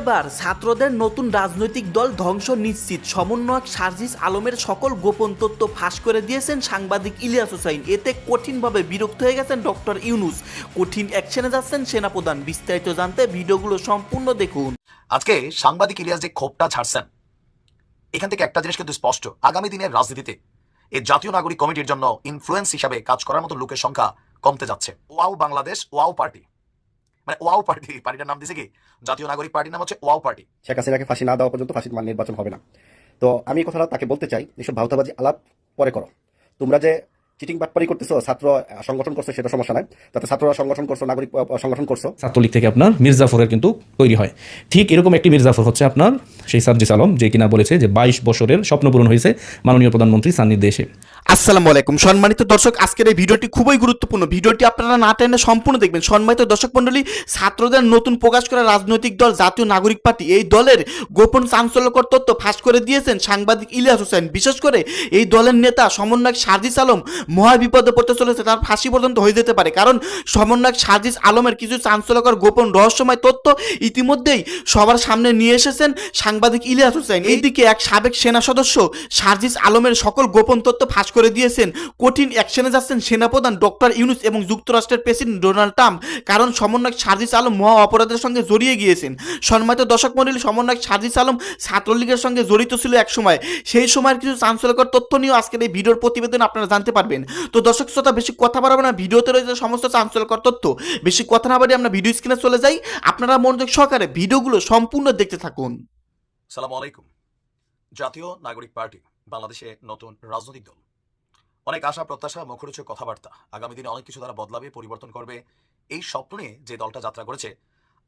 এবার ছাত্রদের নতুন রাজনৈতিক দল ধ্বংস নিশ্চিত। সমন্বয়ক সার্জিস আলমের সকল গোপন তথ্য ফাঁস করে দিয়েছেন সাংবাদিক ইলিয়াস হোসাইন এতে কঠিনভাবে বিরক্ত হয়ে গেছেন ডক্টর ইউনুস। কঠিন অ্যাকশনে যাচ্ছেন সেনাপ্রধান। বিস্তারিত জানতে ভিডিওগুলো সম্পূর্ণ দেখুন। আজকে সাংবাদিক ইলিয়াস যে ক্ষোভটা ছাড়ছেন, এখান থেকে একটা জিনিস কিন্তু স্পষ্ট। আগামী দিনের রাজনীতিতে এই জাতীয় নাগরিক কমিটির জন্য ইনফ্লুয়েন্স হিসাবে কাজ করার মতো লোকের সংখ্যা কমতে যাচ্ছে। Wow Bangladesh, wow party. মানে ওয়াও পার্টি পার্টিটার নাম দিছে কি? জাতীয় নাগরিক পার্টির নাম হচ্ছে ওয়াও পার্টি। শেখ হাসিনাকে ফাঁসি না দেওয়া পর্যন্ত ফাঁসির মান নির্বাচন হবে না। তো আমি এই কথাটা তাকে বলতে চাই এসব ভাউতাবাজি আলাপ পরে করো। তোমরা যে চিটিং বাটপারি করতেছো ছাত্র সংগঠন করছ সেটা সমস্যা নাই। তাতে ছাত্ররা সংগঠন করছ নাগরিক সংগঠন করছ। ছাত্রলীগ থেকে আপনার মির্জাফরের কিন্তু তৈরি হয়। ঠিক এরকম একটি মির্জাফর হচ্ছে আপনার সেই সার্জিস আলম যে কিনা বলেছে যে বাইশ বছরের স্বপ্ন পূরণ হয়েছে মাননীয় প্রধানমন্ত্রী সান্নিধ্যে আসসালামু আলাইকুম। সম্মানিত দর্শক আজকের এই ভিডিওটি খুবই গুরুত্বপূর্ণ। ভিডিওটি আপনারা না টেনে সম্পূর্ণ দেখবেন। সম্মানিত দর্শক মণ্ডলী ছাত্রদের নতুন প্রকাশ করা রাজনৈতিক দল জাতীয় নাগরিক পার্টি এই দলের গোপন চাঞ্চল্যকর তথ্য ফাঁস করে দিয়েছেন সাংবাদিক ইলিয়াস হোসেন। বিশেষ করে এই দলের নেতা সমন্বয়ক সার্জিস আলম মহা বিপদে পড়তে চলেছে। তার ফাঁসি পর্যন্ত হয়ে যেতে পারে। কারণ সমন্বয়ক সার্জিস আলমের কিছু চাঞ্চল্যকর গোপন রহস্যময় তথ্য ইতিমধ্যেই সবার সামনে নিয়ে এসেছেন সাংবাদিক ইলিয়াস হোসেন। এইদিকে এক সাবেক সেনা সদস্য সার্জিস আলমের সকল গোপন তথ্য ফাঁস করে দিয়েছেন। কঠিন অ্যাকশনে যাচ্ছেন সেনাপ্রধান ডক্টর ইউনুস এবং যুক্তরাষ্ট্রের প্রেসিডেন্ট ডোনাল্ড ট্রাম্প, কারণ সমন্বয়ক সার্জিস আলম মহা অপরাধের সঙ্গে জড়িয়ে গিয়েছেন। সম্মানিত দর্শক মন্ডলী সমন্বয়ক সার্জিস আলম ছাত্রলীগের সঙ্গে জড়িত ছিল এক সময় সেই সময়ের কিছু চাঞ্চল্যকর তথ্য নিয়েও আজকের এই ভিডিওর প্রতিবেদন আপনারা জানতে পারবেন। তো দর্শক শ্রোতা, বেশি কথা বাড়াবো না, ভিডিওতে রয়েছে সমস্ত চাঞ্চল্যকর তথ্য। বেশি কথা না বাড়িয়ে আমরা ভিডিও স্ক্রিনে চলে যাই। আপনারা মনোযোগ সহকারে ভিডিওগুলো সম্পূর্ণ দেখতে থাকুন। সালাম আলাইকুম। জাতীয় নাগরিক পার্টি, বাংলাদেশে নতুন রাজনৈতিক দল। অনেক আশা, প্রত্যাশা, মুখরোচক কথাবার্তা। আগামী দিনে অনেক কিছু তারা বদলাবে, পরিবর্তন করবে। এই স্বপ্ন নিয়ে যে দলটা যাত্রা করেছে,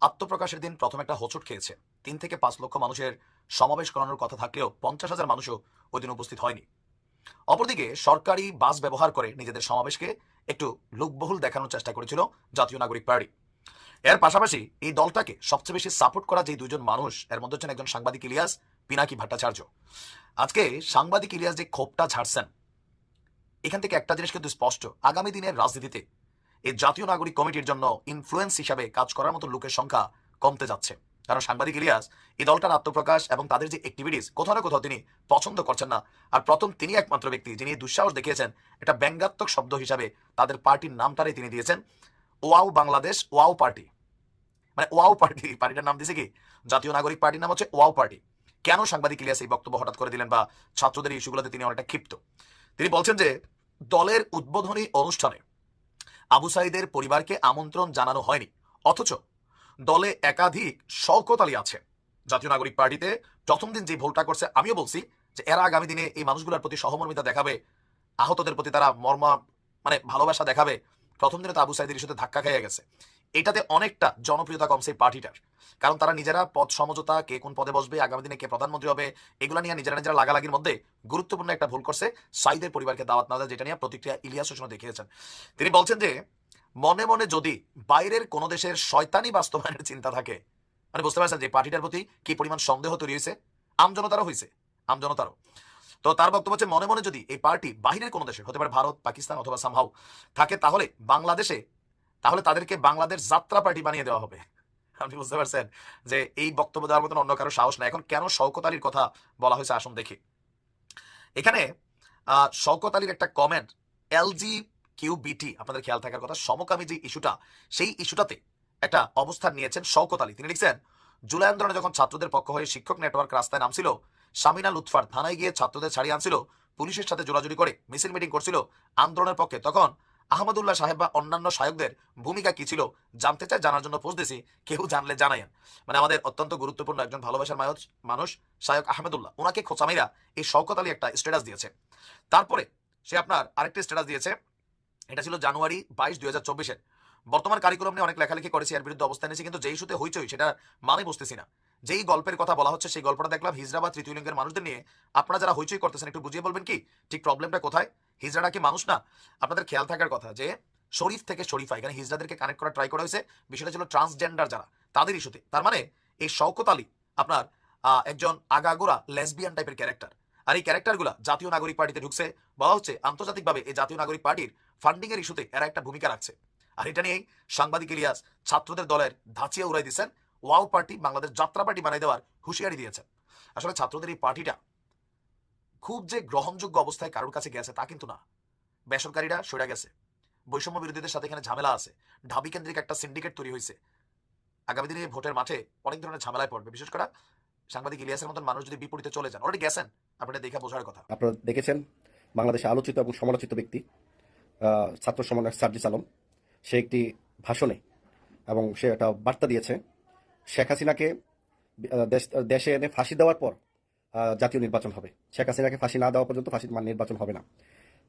আত্মপ্রকাশের দিন প্রথম একটা হোঁচট খেয়েছে। তিন থেকে পাঁচ লক্ষ মানুষের সমাবেশ করানোর কথা থাকলেও পঞ্চাশ হাজার মানুষও ওই দিন উপস্থিত হয়নি। অপরদিকে সরকারি বাস ব্যবহার করে নিজেদের সমাবেশকে একটু লোকবহুল দেখানোর চেষ্টা করেছিল জাতীয় নাগরিক পার্টি। এর পাশাপাশি এই দলটাকে সবচেয়ে বেশি সাপোর্ট করা যে দুজন মানুষ, এর মধ্যে হচ্ছেন একজন সাংবাদিক ইলিয়াস, পিনাকি ভট্টাচার্য। আজকে সাংবাদিক ইলিয়াস যে ক্ষোভটা ছাড়ছেন এখান থেকে একটা জিনিস কিন্তু স্পষ্ট। আগামী দিনের রাজনীতিতে এই জাতীয় নাগরিক কমিটির জন্য ইনফ্লুয়েন্স হিসাবে কাজ করার মতো লোকের সংখ্যা কমতে যাচ্ছে। কারণ সাংবাদিক ইলিয়াস, এই দলটার আত্মপ্রকাশ এবং তাদের যে অ্যাক্টিভিটিস কোথাও না কোথাও তিনি পছন্দ করছেন না। আর প্রথম তিনি একমাত্র ব্যক্তি যিনি দুঃসাহস দেখিয়েছেন, এটা ব্যঙ্গাত্মক শব্দ হিসাবে তাদের পার্টির নামটারে তিনি দিয়েছেন, ওয়াও বাংলাদেশ, ওয়াও পার্টি। মানে ওয়াও পার্টি, পার্টিটার নাম দিয়েছে কি? জাতীয় নাগরিক পার্টির নাম হচ্ছে ওয়াও পার্টি। কেন সাংবাদিক ইলিয়াস এই বক্তব্য হঠাৎ করে দিলেন বা ছাত্রদের ইস্যুগুলোতে তিনি অনেকটা ক্ষিপ্ত? তিনি বলছেন যে, দলের উদ্বোধনী অনুষ্ঠানে আবু সাইদের পরিবারকে আমন্ত্রণ জানানো হয়নি। অথচ দলে একাধিক শওকত আলী আছে। জাতীয় নাগরিক পার্টিতে প্রথম দিন যে ভুলটা করছে, আমিও বলছি যে, এরা আগামী দিনে এই মানুষগুলোর প্রতি সহমর্মিতা দেখাবে, আহতদের প্রতি তারা মর্মা মানে ভালোবাসা দেখাবে। প্রথম দিনে তো আবু সাইদের সাথে ধাক্কা খেয়ে গেছে। এটাতে অনেকটা জনপ্রিয়তা কমছে পার্টিটার। কারণ তারা নিজেরা পদ সমঝোতা, কে কোন পদে বসবে, আগামী দিনে কে প্রধানমন্ত্রী হবে, এগুলো নিয়ে নিজেরা নিজেরা লাগালাগির মধ্যে গুরুত্বপূর্ণ একটা ভুল করছে সাইদের পরিবারকে দাওয়াত না দেওয়া, যেটা নিয়ে প্রতিক্রিয়া ইলিয়াস হোসেন দেখিয়েছেন। তিনি বলছেন যে, মনে মনে যদি বাইরের কোনো দেশের শয়তানি বাস্তবায়নের চিন্তা থাকে মানে বুঝতে পারছেন যে পার্টিটার প্রতি কি পরিমাণ সন্দেহ তৈরি হয়েছে? আমজনতারও হয়েছে আমজনতারও তো তার বক্তব্য হচ্ছে, মনে মনে যদি এই পার্টি বাহিরের কোনো দেশে, হতে পারে ভারত, পাকিস্তান অথবা সামহাও থাকে, তাহলে বাংলাদেশে তাহলে তাদেরকে বাংলাদেশ যাত্রা পার্টি বানিয়ে দেওয়া হবে। আপনি বুঝতে পারছেন যে এই বক্তব্য দেওয়ার মতন অন্য কারও সাহস নাই। এখন কেন শওকত আলীর কথা বলা হয়েছে আসুন দেখি। এখানে শওকত আলীর একটা কমেন্ট এলজি কিউবিটি আপনাদের খেয়াল থাকার কথা, সমকামী যে ইস্যুটা, সেই ইস্যুটাতে একটা অবস্থান নিয়েছেন শওকত আলী। তিনি লিখছেন, জুলাই আন্দোলনে যখন ছাত্রদের পক্ষ হয়ে শিক্ষক নেটওয়ার্ক রাস্তায় নামছিল সামিনা লুৎফার থানায় গিয়ে ছাত্রদের ছাড়িয়ে আনছিল, পুলিশের সাথে জোরাজুরি করে, মিছিল মিটিং করছিল আন্দোলনের পক্ষে। তখন আহমদুল্লাহ সাহেব বা অন্যান্য শায়কদের ভূমিকা কি ছিল জানতে চাই, জানার জন্য পোস্ট দিছি, কেউ জানলে জানাইন মানে আমাদের অত্যন্ত গুরুত্বপূর্ণ একজন ভালোবাসার মানুষ শায়ক আহমেদুল্লাহ। ওনাকে খোঁচামিরা এই শওকত আলী একটা স্ট্যাটাস দিয়েছে। তারপরে সে আপনার আরেকটি স্ট্যাটাস দিয়েছে। এটা ছিল জানুয়ারি বাইশ দুই হাজার চব্বিশের। বর্তমান কারিকুলাম নিয়ে অনেক লেখালেখি করেছি, এর বিরুদ্ধে অবস্থান নিয়েছি, কিন্তু যেই ইস্যুতে হইচই সেটা মানে বুঝতেছি না। যেই গল্পের কথা বলা হচ্ছে, সেই গল্পটা দেখলাম হিজরা বা তৃতীয় লিঙ্গের মানুষদের নিয়ে। আপনারা যারা হইচই করতেছেন, একটু বুঝিয়ে বলবেন কি? ঠিক প্রবলেমটা কোথায়? হিজড়াটা কি মানুষ না? আপনাদের খেয়াল থাকার কথা যে, শরীফ থেকে শরীফা এখানে হিজড়াদেরকে কানেক্ট করা ট্রাই করা হয়েছে। বিষয়টা ছিল ট্রান্সজেন্ডার যারা, তাদের ইস্যুতে তার মানে এই শওকত আলী, আপনার একজন আগাগোড়া লেসবিয়ান টাইপের ক্যারেক্টার আর এই ক্যারেক্টারগুলা জাতীয় নাগরিক পার্টিতে ঢুকছে, বলা হচ্ছে আন্তর্জাতিকভাবে এই জাতীয় নাগরিক পার্টির ফান্ডিং এর ইস্যুতে এরা একটা ভূমিকা রাখছে। আর এটা নিয়েই সাংবাদিক ইলিয়াস ছাত্রদের দলের ধাঁচিয়ে উড়াই দিচ্ছেন। ওয়াও পার্টি বাংলাদেশ যাত্রা পার্টি বানাই দেওয়ার হুঁশিয়ারি দিয়েছেন। আসলে ছাত্রদের এই পার্টিটা খুব যে গ্রহণযোগ্য অবস্থায় কারোর কাছে গেছে তা কিন্তু না। বেসরকারিরা সরে গেছে। বৈষম্য বিরোধীদের সাথে এখানে ঝামেলা আছে। ঢাবি কেন্দ্রিক একটা সিন্ডিকেট তৈরি হয়েছে। আগামী দিনে ভোটের মাঠে অনেক ধরনের ঝামেলায় পড়বে। বিশেষ করে সাংবাদিক ইলিয়াসের মতন মানুষ যদি বিপরীতে চলে যান। অলরেডি গেছেন। আপনাদের দেখে বোঝার কথা। আপনারা দেখেছেন বাংলাদেশে আলোচিত এবং সমালোচিত ব্যক্তি ছাত্র সমন্বয়ক সার্জিস আলম। সে একটি ভাষণে এবং সে একটা বার্তা দিয়েছে শেখ হাসিনাকে দেশ- এনে ফাঁসি দেওয়ার পর জাতীয় নির্বাচন হবে। শেখ হাসিনাকে ফাঁসি না দেওয়া পর্যন্ত ফাঁসি মানে নির্বাচন হবে না।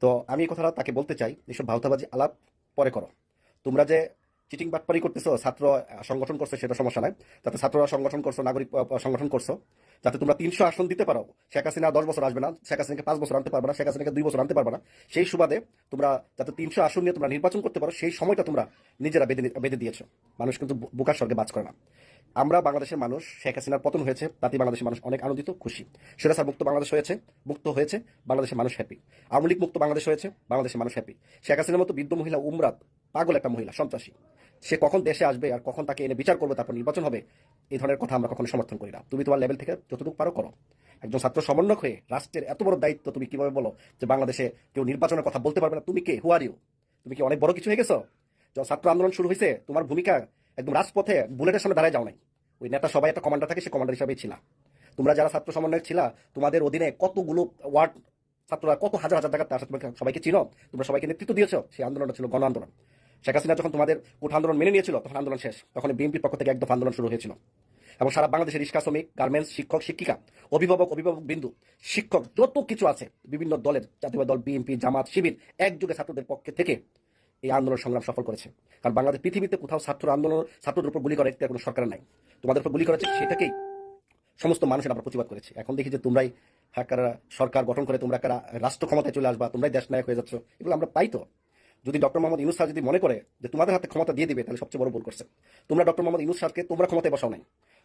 তো আমি এই কথাটা তাকে বলতে চাই, এসব ভাওতাবাজি আলাপ পরে করো। তোমরা যে চিটিং বাটপারি করতেছো, ছাত্র সংগঠন করছ, সেটা সমস্যা নাই। তাতে ছাত্ররা সংগঠন করছ, নাগরিক সংগঠন করছ, যাতে তোমরা তিনশো আসন দিতে পারো। শেখ হাসিনা দশ বছর আসবে না, শেখ হাসিনাকে পাঁচ বছর আনতে পারবে না, শেখ হাসিনাকে দুই বছর আনতে পারবে না। সেই সুবাদে তোমরা যাতে তিনশো আসন নিয়ে তোমরা নির্বাচন করতে পারো, সেই সময়টা তোমরা নিজেরা বেঁধে বেঁধে দিয়েছ। মানুষ কিন্তু বুকার স্বর্গে বাজ করে না। আমরা বাংলাদেশের মানুষ, শেখ হাসিনার পতন হয়েছে তাতে বাংলাদেশের মানুষ অনেক আনন্দিত, খুশি। স্যার মুক্ত বাংলাদেশ হয়েছে, মুক্ত হয়েছে বাংলাদেশের মানুষ হ্যাপি আওয়ামী লীগ মুক্ত বাংলাদেশ হয়েছে, বাংলাদেশের মানুষ হ্যাপি শেখ হাসিনার মতো বৃদ্ধ মহিলা উমরাত, পাগল একটা মহিলা, সন্ত্রাসী। সে কখন দেশে আসবে আর কখন তাকে এনে বিচার করবে তারপর নির্বাচন হবে, এই ধরনের কথা আমরা কখনো সমর্থন করি না। তুমি তোমার লেভেল থেকে যতটুকু পারো করো। একজন ছাত্র সমন্বয়ক হয়ে রাষ্ট্রের এত বড় দায়িত্ব তুমি কীভাবে বলো যে বাংলাদেশে কেউ নির্বাচনের কথা বলতে পারবে না? তুমি কে? হু আর ইউ তুমি কি অনেক বড় কিছু হয়ে গেছো? যখন ছাত্র আন্দোলন শুরু হয়েছে, তোমার ভূমিকা একদম রাজপথে বুলেটের সামনে দাঁড়ায় যাও নাই। ওই নেতা সবাই একটা কমান্ডার থাকে, সে কমান্ডার হিসাবেই ছিল। তোমরা যারা ছাত্র সমন্বয়ক ছিলা, তোমাদের অধীনে কতগুলো ওয়ার্ড ছাত্ররা, কত হাজার হাজার টাকা তার সাথে সবাইকে চিনো, তোমরা সবাইকে নেতৃত্ব দিয়েছ, সেই আন্দোলনটা ছিল গণ আন্দোলন। শেখ হাসিনা যখন তোমাদের কোঠ আন্দোলন মেনে নিয়েছিল, তখন আন্দোলন শেষ। তখন বিএনপির পক্ষ থেকে একদম আন্দোলন শুরু হয়েছিল। এবং সারা বাংলাদেশের রিক্সা শ্রমিক, গার্মেন্টস, শিক্ষক, শিক্ষিকা, অভিভাবক অভিভাবক বিন্দু শিক্ষক, যত কিছু আছে, বিভিন্ন দলের জাতীয় দল, বিএনপি, জামাত, শিবির, একযোগে ছাত্রদের পক্ষে থেকে এই আন্দোলন সংগ্রাম সফল করেছে। কারণ বাংলাদেশ পৃথিবীতে কোথাও ছাত্র আন্দোলন, ছাত্রদের উপর গুলি করে এর কোনো সরকার নাই। তোমাদের উপর গুলি করেছে সেটাকেই সমস্ত মানুষের আমরা প্রতিবাদ করেছে। এখন দেখি যে তোমরাই হ্যাকাররা, সরকার গঠন করে তোমরা একটা রাষ্ট্র ক্ষমতায় চলে আসবা, তোমরাই দেশ নায়ক হয়ে যাচ্ছ। এগুলো আমরা পাই তো। যদি ডক্টর মোহাম্মদ ইউনুস স্যার যদি মনে করে যে তোমাদের হাতে ক্ষমতা দিয়ে দিবে, তাহলে সবচেয়ে বড় ভুল করছে। তোমরা ডক্টর মোহাম্মদ ইউনুস স্যারকে তোমরা ক্ষমতায় বসাও নাই।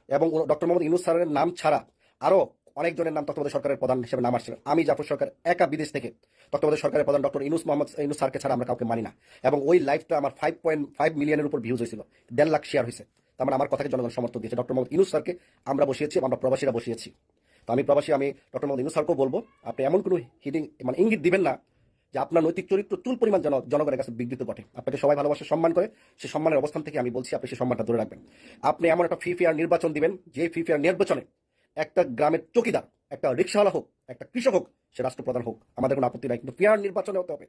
এবং ডক্টর মোহাম্মদ ইউনুস স্যারের নাম ছাড়া আরও অনেকজনের নাম তত্ত্বাবধায়ক সরকারের প্রধান হিসেবে নাম আসছে আমি জাফর সরকার, একা বিদেশ থেকে তত্ত্বাবধায়ক সরকারের প্রধান ডক্টর ইনুস মোহাম্মদ, ইনুস স্যারকে ছাড়া আমরা কাউকে মানি না। এবং ওই লাইফটা আমার ফাইভ পয়েন্ট ফাইভ মিলিয়নের উপর ভিউজ হয়েছিল। দেড় লাখ শেয়ার হয়েছে। তার মানে আমার কথাকে জনগণ সমর্থন দিয়েছে। ডক্টর মোহাম্মদ ইনুস স্যারকে আমরা বসিয়েছি আমরা প্রবাসীরা বসিয়েছি। তো আমি প্রবাসী, আমি ডক্টর মোহাম্মদ ইনুস স্যারকেও বলব, আপনি এমন কোনো হিডিং মানে ইঙ্গিত দিবেন না যে আপনার নৈতিক চরিত্র চুল পরিমাণ জন জনগণের কাছে বিঘ্নিত ঘটে। আপনাকে সবাই ভালোবাসে, সম্মান করে সেই সম্মানের অবস্থান থেকে আমি বলছি, আপনি সেই সম্মানটা ধরে রাখবেন। আপনি এমন একটা ফ্রি ফেয়ার নির্বাচন দিবেন, যে ফ্রি ফেয়ার নির্বাচনে একটা গ্রামের চকিদার, একটা রিক্সাওয়ালা হোক, একটা কৃষক হোক, সে রাষ্ট্রপ্রধান হোক, আমাদের কোনো আপত্তি নাই, কিন্তু ফেয়ার নির্বাচনে হতে হবে।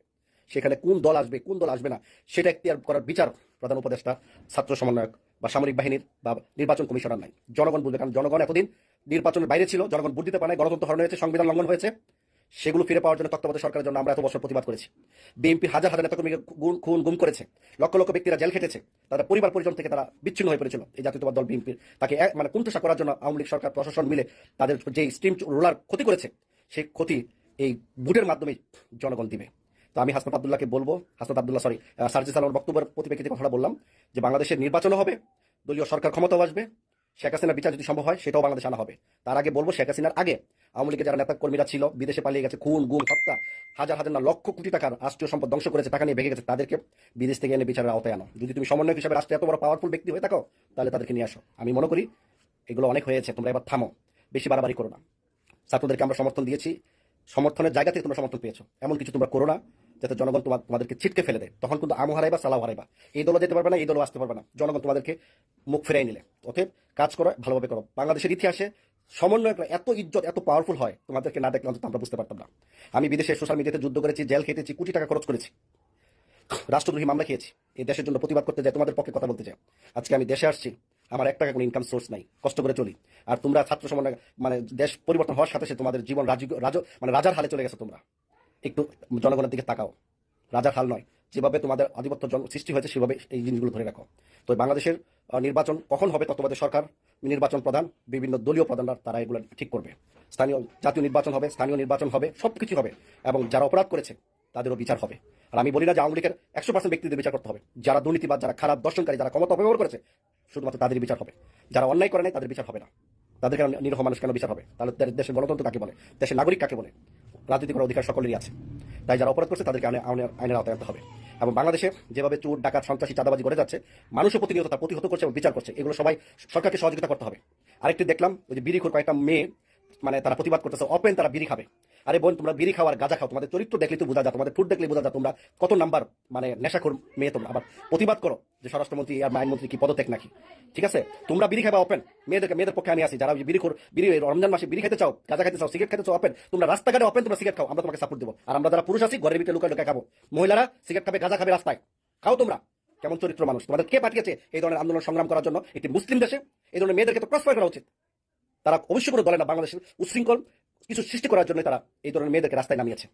সেখানে কোন দল আসবে, কোন দল আসবে না, সেটা এখতিয়ার করার বিচার প্রধান উপদেষ্টা, ছাত্র সমন্বয়ক বা সামরিক বাহিনীর বা নির্বাচন কমিশনার নাই। জনগণ বুঝবে, কারণ জনগণ এতদিন নির্বাচনের বাইরে ছিল, জনগণ ভোট দিতে পারে গণতন্ত্র হরণ হয়েছে, সংবিধান লঙ্ঘন হয়েছে। সেগুলো ফিরে পাওয়ার জন্য তত্ত্বাবধায়ক সরকারের জন্য আমরা এত বছর প্রতিবাদ করেছি। বিএনপি হাজার হাজার নেতাকর্মীকে খুন, গুম করেছে। লক্ষ লক্ষ ব্যক্তিরা জেল খেটেছে। তাদের পরিবার পরিজন থেকে তারা বিচ্ছিন্ন হয়ে পড়েছিল এই জাতীয়তাবাদ দল বিএনপির। তাকে মানে কুণ্ঠসা করার জন্য আওয়ামী লীগ সরকার, প্রশাসন মিলে তাদের যে স্ট্রিম রোলার ক্ষতি করেছে, সেই ক্ষতি এই ভোটের মাধ্যমে জনগণ দিবে। তো আমি হাসনাত আবদুল্লাহকে বলব, হাসনাত আবদুল্লাহ সরি সার্জিস আলমের বক্তব্যের পরিপ্রেক্ষিতে কথাটা বললাম যে বাংলাদেশের নির্বাচনও হবে, দলীয় সরকার ক্ষমতাও আসবে শেখ হাসিনার বিচার যদি সম্ভব হয়, সেটাও বাংলাদেশ আনা হবে। তার আগে বলব, শেখ হাসিনার আগে আওয়ামী লীগের যারা নেতা কর্মীরা ছিল, বিদেশে পালিয়ে গেছে, খুন, গুম, হত্যা, হাজার হাজার না লক্ষ কোটি টাকার রাষ্ট্রীয় সম্পদ ধ্বংস করেছে, টাকা নিয়ে ভেঙে গেছে, তাদেরকে বিদেশ থেকে এনে বিচারের আওতায় আনো। যদি তুমি সমন্বয়ক হিসেবে রাষ্ট্রে এত বড় পাওয়ারফুল ব্যক্তি হয়ে থাকো, তাহলে তাদেরকে নিয়ে আসো। আমি মনে করি এগুলো অনেক হয়েছে, তোমরা এবার থামো। বেশি বাড়াবাড়ি করো না। ছাত্রদেরকে আমরা সমর্থন দিয়েছি, সমর্থনের জায়গা থেকে তোমরা সমর্থন পেয়েছ। এমন কিছু তোমরা করো না। যাতে জনগণ তোমার তোমাদেরকে ছিটকে ফেলে দেয়। তখন কিন্তু আমও হারাইবা সালাও হারাইবা। এই দলও যেতে পারবে না, এই দলও আসতে পারবে না। জনগণ তোমাদেরকে মুখ ফিরাই নিলে। অতএব কাজ করো, ভালোভাবে করো। বাংলাদেশের ইতিহাসে সমন্বয়করা এত ইজ্জত, এত পাওয়ারফুল হয়, তোমাদেরকে না দেখলে অন্তত আমরা বুঝতে পারতাম না। আমি বিদেশে সোশ্যাল মিডিয়াতে যুদ্ধ করেছি জেল খেটেছি, কোটি টাকা খরচ করেছি। রাষ্ট্রদ্রোহী মামলা খেয়েছি। এই দেশের জন্য প্রতিবাদ করতে যাই, তোমাদের পক্ষে কথা বলতে চাই আজকে আমি দেশে আসছি, আমার এক টাকা কোনো ইনকাম সোর্স নাই। কষ্ট করে চলি। আর তোমরা ছাত্র সমন্বয় মানে দেশ পরিবর্তন হওয়ার সাথে সাথে তোমাদের জীবন রাজ মানে রাজার হালে চলে গেছে তোমরা। একটু জনগণের দিকে তাকাও। রাজার হাল নয়। যেভাবে তোমাদের আধিপত্য সৃষ্টি হয়েছে, সেভাবে এই জিনিসগুলো ধরে রাখো। তো বাংলাদেশের নির্বাচন কখন হবে তত্ত্বাবধায়ক সরকার, নির্বাচন প্রধান, বিভিন্ন দলীয় প্রধানরা, তারা এগুলো ঠিক করবে। স্থানীয় জাতীয় নির্বাচন হবে, স্থানীয় নির্বাচন হবে সব কিছু হবে। এবং যারা অপরাধ করেছে, তাদেরও বিচার হবে। আর আমি বলি না যে আওয়ামী লীগের একশো পার্সেন্ট ব্যক্তিদের বিচার করতে হবে। যারা দুর্নীতিবাদ, যারা খারাপ দর্শনকারী, যারা ক্ষমতা অপব্যবহার করেছে, শুধুমাত্র তাদের বিচার হবে। যারা অন্যায় করে নাই, তাদের বিচার হবে না। তাদের কেন নিরীহ মানুষ কেন বিচার হবে? তাহলে দেশের গণতন্ত্র কাকে বলে? দেশের নাগরিক কাকে বলে? রাজনীতি করার অধিকার সকলেরই আছে। তাই যারা অপরাধ করছে, তাদেরকে আইনে- আইনের আওতায় আনতে হবে। এবং বাংলাদেশে যেভাবে চোর, ডাকাত, সন্ত্রাসী, চাঁদাবাজি করে যাচ্ছে মানুষও প্রতিনিয়ত তা প্রতিহত করছে এবং বিচার করছে। এগুলো সবাই সরকারকে সহযোগিতা করতে হবে। আরেকটি দেখলাম, ওই যে বিড়িখোর কয়েকটা মেয়ে মানে তারা প্রতিবাদ করতেছে, অপেন তারা বিড়ি খাবে। আরে বোন, তোমরা বিড়ি খাওয়ার গাঁজা খাও, তোমাদের চরিত্র দেখলে তো বোঝা যায়, তোমাদের ঠুট দেখলে বোঝা যায় তোমরা কত নাম্বার মানে নেশাখোর মেয়ে তোমরা। আবার প্রতিবাদ করো যে স্বরাষ্ট্রমন্ত্রী আর আইনমন্ত্রী কি পদত্যাগ নাকি? ঠিক আছে? তোমরা বিড়ি খাবা অপেন মেয়েদেরকে মেয়েদের পক্ষে আমি আসি যারা ওই বিড়ি রমজান মাসে বিড়ি খেতে চাও, গাঁজা খেতে চাও সিগারেট খেতে চাও ওপেন তোমরা রাস্তাঘাটে অপেন তোমরা সিগারেট খাও, আমরা তোমাকে সাপোর্ট দেবো। আর আমরা যারা পুরুষ আছি, ঘরের ভিতরে লুকায় লুকায় খাব। মহিলারা সিগারেট খাবে, গাঁজা খাবে রাস্তায়। খাও তোমরা। কেমন চরিত্র মানুষ। তোমাদের কে পাঠিয়েছে এই ধরনের আন্দোলন সংগ্রাম করার জন্য? একটি মুসলিম দেশে এই ধরনের মেয়েদেরকে তো ক্রস করা উচিত। তারা অবশ্যই করে দলে না, বাংলাদেশের উচ্ছৃঙ্খল কিছু সৃষ্টি করার জন্য তারা এই ধরনের মেয়েদেরকে রাস্তায় নামিয়েছে।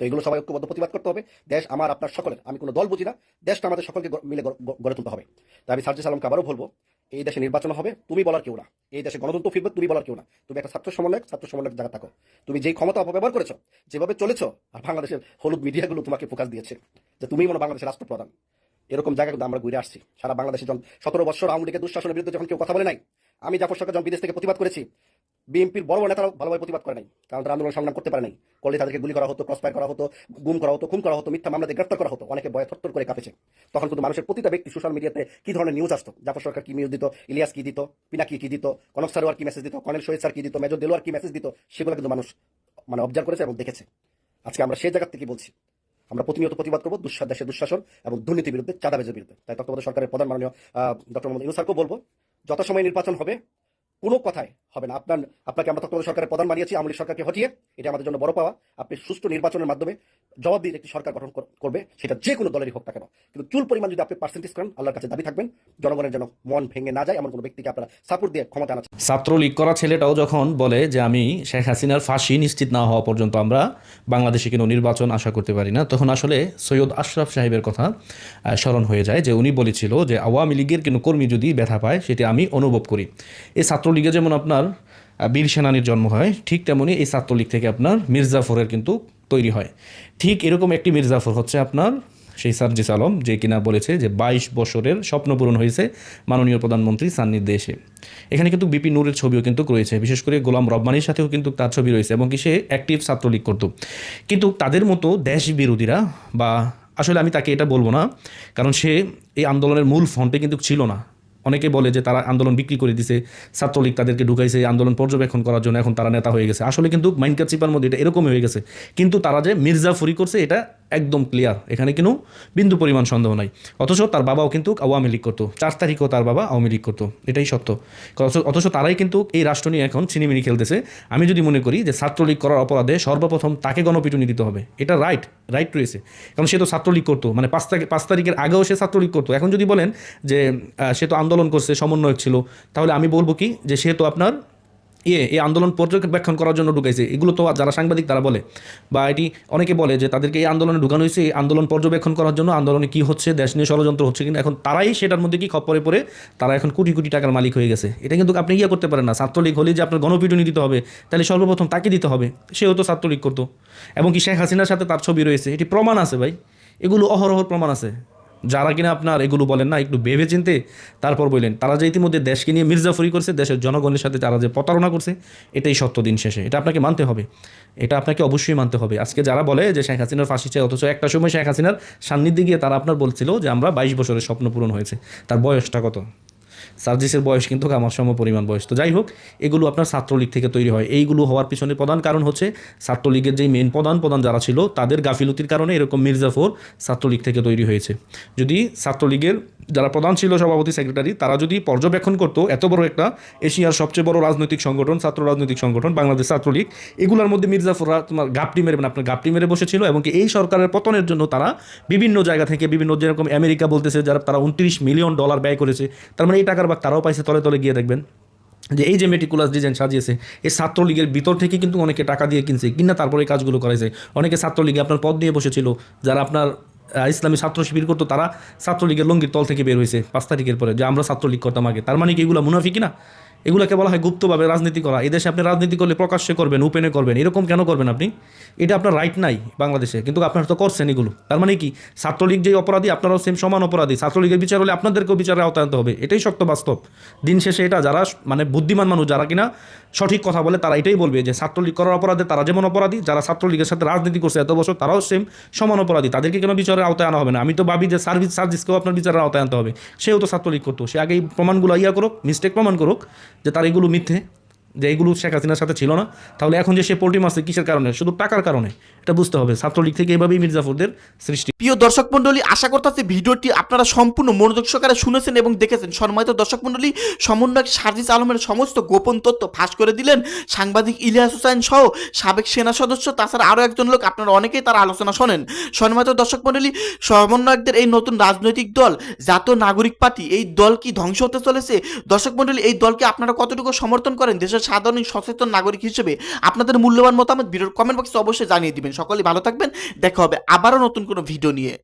তো এগুলো সবাই ঐক্যবদ্ধ প্রতিবাদ করতে হবে। দেশ আমার, আপনার, সকলের। আমি কোনো দল বুঝি না। দেশটা আমাদের সকলকে মিলে গড়ে তুলতে হবে। তাই আমি সার্জি সালামকে আবারও বলব, এই দেশে নির্বাচন হবে, তুমি বলার কেউ না। এই দেশে গণতন্ত্র ফিরবে, তুমি বলার কেউ না। তুমি একটা ছাত্র সমন্বয়ক ছাত্র সমন্বয়ক জায়গা থাকো। তুমি যেই ক্ষমতা অপব্যবহার করেছ, যেভাবে চলেছো, আর বাংলাদেশের হলুদ মিডিয়াগুলো তোমাকে ফোকাস দিয়েছে, যে তুমি মনে বাংলাদেশের রাষ্ট্রপ্রধান। এরকম জায়গা কিন্তু আমরা ঘুরে আসছি। সারা বাংলাদেশে যখন সতেরো বছর আওয়ামী লীগের দুঃশাসনের বিরুদ্ধে যখন কেউ কথা বলে নাই আমি জাফর সরকার যখন বিদেশ থেকে প্রতিবাদ করেছি, বিএনপির বড় বড় নেতারাও ভালোভাবে প্রতিবাদ করে নাই। কারণ তারা আন্দোলন সংগ্রাম করতে পারে নাই। করলে তাদেরকে গুলি করা হতো ক্রসফায়ার করা হতো, গুম করা হতো, খুন করা হতো, মিথ্যা মামলাতে গ্রেফতার করা হতো। অনেকে ভয়ে থরথর করে কাঁপেছে। তখন কিন্তু মানুষের প্রতিটা ব্যক্তি সোশ্যাল মিডিয়াতে কি ধরনের নিউজ আসতো? জাফর সরকার কি নিউজ দিত? ইলিয়াস কি দিত? পিনাকি কি দিত? কনক সারোয়ার কি মেসেজ দিত? কর্নেল শহীদ স্যার কি দিত? মেজর দেলোয়ার কি মেসেজ দিত? সেগুলো কিন্তু মানুষ মানে অবজার্ভ করেছে এবং দেখেছে। আজকে আমরা সেই জায়গা থেকে বলছি। আমরা প্রতিনিয়ত প্রতিবাদ করব দুঃশা দেশের দুঃশাসন এবং দুর্নীতির বিরুদ্ধে চাঁদাবাজের বিরুদ্ধে। তাই তত্ত্বাবধায়ক সরকারের প্রধান মাননীয় ডক্টর মোহাম্মদ ইউনুসারকেও বলব যত সময় নির্বাচন হবে। কোনো কথায় হবে না। আপনার, আপনাকে আমরা তত্ত্বাবধায়ক সরকারের প্রধান বানিয়েছি, আওয়ামী সরকারকে হটিয়ে। এটা আমাদের জন্য বড় পাওয়া। আপনি সুষ্ঠু নির্বাচনের মাধ্যমে জবাবদিহির একটি সরকার গঠন করবে, সেটা যে কোনো দলেরই হোক না কেন। কিন্তু চুল পরিমাণ যদি আপনি পার্সেন্টেজ করেন, আল্লাহর কাছে দাবি থাকবেন, জনগণের যেন মন ভেঙে না যায়, এমন কোনো ব্যক্তিকে আপনারা সাপোর্ট দিয়ে ক্ষমতা আনা ছাত্রলীগ করা ছেলেটাও যখন বলে যে আমি শেখ হাসিনার ফাঁসি নিশ্চিত না হওয়া পর্যন্ত আমরা বাংলাদেশে কোনো নির্বাচন আশা করতে পারি না, তখন আসলে সৈয়দ আশরাফ সাহেবের কথা স্মরণ হয়ে যায় যে উনি বলেছিল যে আওয়ামী লীগের কোনো কর্মী যদি ব্যথা পায়, সেটি আমি অনুভব করি। এই ছাত্রলীগে যেমন আপনার বীর সেনানির জন্ম হয়, ঠিক তেমনি এই ছাত্রলীগ থেকে আপনার মির্জাফরের কিন্তু তৈরি হয়। ঠিক এরকম একটি মির্জাফর হচ্ছে আপনার সেই সার্জিস আলম, যে কিনা বলেছে যে বাইশ বছরের স্বপ্ন পূরণ হয়েছে মাননীয় প্রধানমন্ত্রী সান্নিধ্যে এসে। এখানে কিন্তু বিপি নূরের ছবিও কিন্তু রয়েছে, বিশেষ করে গোলাম রব্বানির সাথেও কিন্তু তার ছবি রয়েছে, এবং কি সে অ্যাক্টিভ ছাত্রলীগ করত। কিন্তু তাদের মতো দেশ বিরোধীরা বা, আসলে আমি তাকে এটা বলব না, কারণ সে এই আন্দোলনের মূল ফ্রন্টে কিন্তু ছিল না। অনেকে বলে যে তারা আন্দোলন বিক্রি করে দিছে, ছাত্রলীগ তাদেরকে ঢুকাইছে, আন্দোলন পর্যবেক্ষণ করার জন্য এখন তারা নেতা হয়ে গেছে। আসলে কিন্তু মাইনকার চিপার মধ্যে এটা এরকমই হয়ে গেছে। কিন্তু তারা যে মির্জাফরি করছে, এটা একদম ক্লিয়ার এখানে কিন্তু বিন্দু পরিমাণ সন্দেহ নাই। অথচ তার বাবাও কিন্তু আওয়ামী লীগ করতো। চার তারিখও তার বাবা আওয়ামী লীগ করতো। এটাই সত্য। অথচ- তারাই কিন্তু এই রাষ্ট্র নিয়ে এখন ছিনিমিনি খেলতেছে। আমি যদি মনে করি যে ছাত্রলীগ করার অপরাধে সর্বপ্রথম তাকে গণপিটুনি দিতে হবে। এটা রাইট রাইট রয়েছে। কারণ সে তো ছাত্রলীগ করতো। মানে পাঁচ তারিখ পাঁচ তারিখের আগেও সে ছাত্রলীগ করতো। এখন যদি বলেন যে সে তো আন্দোলন করছে, সমন্বয়ক ছিল। তাহলে আমি বলব কি যে সে তো আপনার ইয়ে এই আন্দোলন পর্যবেক্ষণ করার জন্য ঢুকাইছে। এগুলো তো যারা সাংবাদিক তারা বলে। বা এটি অনেকে বলে যে তাদেরকে এই আন্দোলনে ঢুকানো হয়েছে, এই আন্দোলন পর্যবেক্ষণ করার জন্য আন্দোলনে কি হচ্ছে, দেশ নিয়ে ষড়যন্ত্র হচ্ছে কিনা। এখন তারাই সেটার মধ্যে কি খপ্পরে পড়ে, তারা এখন কোটি কোটি টাকার মালিক হয়ে গেছে। এটা কিন্তু আপনি ইয়ে করতে পারেন না। ছাত্রলীগ হলে যে আপনার গণপিটুনি দিতে হবে, তাহলে সর্বপ্রথম তাকে দিতে হবে। সেও তো ছাত্রলীগ করতো। এবং কি শেখ হাসিনার সাথে তার ছবি রয়েছে। এটি প্রমাণ আছে ভাই। এগুলো অহরহ প্রমাণ আছে। যারা কিনা আপনার এগুলো বলেন না, একটু ভেবে চিনতে, তারপর বললেন, তারা যে ইতিমধ্যে দেশকে নিয়ে মির্জাফরি করছে, দেশের জনগণের সাথে তারা যে প্রতারণা করছে, এটাই সত্য দিন শেষে। এটা আপনাকে মানতে হবে। এটা আপনাকে অবশ্যই মানতে হবে। আজকে যারা বলে যে শেখ হাসিনার ফাঁসি চাই, অথচ একটা সময় শেখ হাসিনার সান্নিধ্যে গিয়ে তারা আপনার বলছিল যে আমরা বাইশ বছরের স্বপ্ন পূরণ হয়েছে, তার বয়সটা কত? সার্জিসের বয়স কিন্তু আমার সম পরিমাণ বয়স। তো যাই হোক, এগুলো আপনার ছাত্রলীগ থেকে তৈরি হয়। এইগুলো হওয়ার পিছনে প্রধান কারণ হচ্ছে ছাত্রলীগের যেই মেন প্রধান প্রধান যারা ছিল, তাদের গাফিলতির কারণে এরকম মির্জাফর ছাত্রলীগ থেকে তৈরি হয়েছে। যদি ছাত্রলীগের যারা প্রধান ছিল সভাপতি সেক্রেটারি তারা যদি পর্যবেক্ষণ করতো, এত বড় একটা এশিয়ার সবচেয়ে বড় রাজনৈতিক সংগঠন, ছাত্র রাজনৈতিক সংগঠন, বাংলাদেশ ছাত্রলীগ, এগুলোর মধ্যে মির্জাফররা তোমার গাপটি মেরে মানে আপনার গাপটি মেরে বসেছিল এবং এই সরকারের পতনের জন্য তারা বিভিন্ন জায়গা থেকে বিভিন্ন যেরকম আমেরিকা বলতেছে, যারা তারা উনত্রিশ মিলিয়ন ডলার ব্যয় করেছে, তার মানে টাকার বা তারাও পাইছে, তলে তলে গিয়ে দেখবেন যে এই যে মেটিকুলাস ডিজাইন সাজিয়েছে, এই ছাত্রলীগের ভিতর থেকে কিন্তু অনেকে টাকা দিয়ে কিনছে, কিনা তারপরে এই কাজগুলো করেছে অনেকে ছাত্রলীগে আপনার পদ নিয়ে বসেছিল, যারা আপনার ইসলামী ছাত্র শিবির করতো, তারা ছাত্রলীগের লঙ্গির তল থেকে বের হয়েছে পাঁচ তারিখের পরে, যে আমরা ছাত্রলীগ করতাম আগে। তার মানে কি এগুলো মুনাফি কিনা এগুলোকে বলা হয় গুপ্তভাবে রাজনীতি করা। এই দেশে আপনি রাজনীতি করলে প্রকাশ্যে করবেন ওপেনে করবেন। এরকম কেন করবেন আপনি? এটা আপনার রাইট নাই বাংলাদেশে। কিন্তু আপনারা তো করছেন এগুলো। তার মানে কি? ছাত্রলীগ যে অপরাধী, আপনারাও সেম সমান অপরাধী। ছাত্রলীগের বিচার হলে আপনাদেরকেও বিচারে আওতায় হবে। এটাই শক্ত বাস্তব। দিন শেষে এটা যারা মানে বুদ্ধিমান মানুষ, যারা কিনা সঠিক কথা বলে, তারা এটাই বলবে যে ছাত্রলীগ করার অপরাধে তারা যেমন অপরাধী, যারা ছাত্রলীগের সাথে রাজনীতি করছে এত বছর, তারাও সেম সমান অপরাধী। তাদেরকে কেন বিচারের আওতায় আনা হবে না? আমি তো ভাবি যে সার্ভিস সার্ভিসকেও আপনার বিচারের আওতায় আনতে হবে। সেও তো ছাত্রলীগ করতো। সে আগেই প্রমাণগুলো ইয়া করুক মিস্টেক প্রমাণ করুক। যে তার এগুলো মিথ্যে। যে এইগুলো শেখ হাসিনার সাথে ছিল না, তাহলে এখন যে সে পোল্ট্রি মারছে, কিসের কারণে? শুধু টাকার কারণে। এটা বুঝতে হবে। ছাত্রলীগ থেকে এভাবেই মির্জাফরদের সৃষ্টি। প্রিয় দর্শক মন্ডলী আশা করতেছি ভিডিওটি আপনারা সম্পূর্ণ মনোযোগ সহকারে শুনেছেন এবং দেখেছেন। সম্মানিত দর্শক মন্ডলী সমন্বয়ক সার্জিস আলমের সমস্ত গোপন তথ্য ফাঁস করে দিলেন সাংবাদিক ইলিয়াস হুসাইন সহ সাবেক সেনা সদস্য, তাছাড়া আরও একজন লোক আপনারা অনেকেই তার আলোচনা শোনেন। সম্মানিত দর্শক মন্ডলী সমন্বয়কদের এই নতুন রাজনৈতিক দল, জাতীয় নাগরিক পার্টি, এই দল কি ধ্বংস হতে চলেছে? দর্শক মন্ডলী এই দলকে আপনারা কতটুকু সমর্থন করেন? দেশের সাধারণ সচেতন নাগরিক হিসেবে আপনাদের মূল্যবান মতামত ভিডিওর কমেন্ট বক্সে অবশ্যই জানিয়ে দিবেন। সকলে ভালো থাকবেন। দেখা হবে আবারও নতুন কোনো ভিডিও নিয়ে।